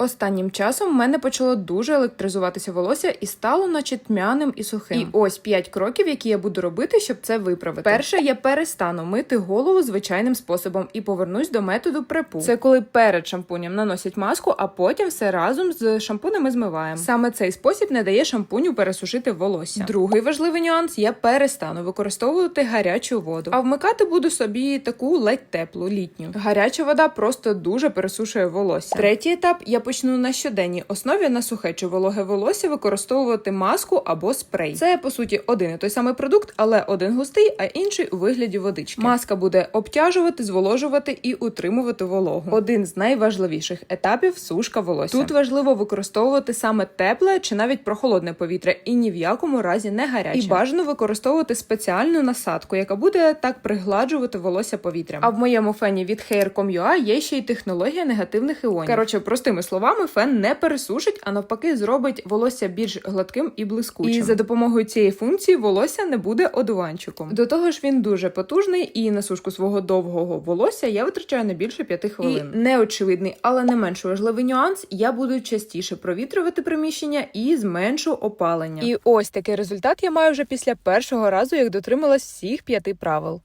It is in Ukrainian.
Останнім часом в мене почало дуже електризуватися волосся і стало наче тьмяним і сухим. І ось 5 кроків, які я буду робити, щоб це виправити. Перше, я перестану мити голову звичайним способом і повернусь до методу препу. Це коли перед шампунем наносять маску, а потім все разом з шампунем і змиваємо. Саме цей спосіб не дає шампуню пересушити волосся. Другий важливий нюанс: я перестану використовувати гарячу воду, а вмикати буду собі таку ледь теплу літню. Гаряча вода просто дуже пересушує волосся. Третій етап я почну на щоденній основі на сухе чи вологе волосся використовувати маску або спрей. Це по суті один і той самий продукт, але один густий, а інший у вигляді водички. Маска буде обтяжувати, зволожувати і утримувати вологу. Один з найважливіших етапів сушка волосся. Тут важливо використовувати саме тепле чи навіть прохолодне повітря, і ні в якому разі не гаряче. І бажано використовувати спеціальну насадку, яка буде так пригладжувати волосся повітрям. А в моєму фені від Hair.com.ua є ще й технологія негативних іонів. Коротше, простими словами, фен не пересушить, а навпаки, зробить волосся більш гладким і блискучим. І за допомогою цієї функції волосся не буде одуванчиком. До того ж, він дуже потужний, і на сушку свого довгого волосся я витрачаю не більше 5 хвилин. І неочевидний, але не менш важливий нюанс. Я буду частіше провітрювати приміщення і зменшу опалення. І ось такий результат я маю вже після першого разу, як дотрималась всіх п'яти правил.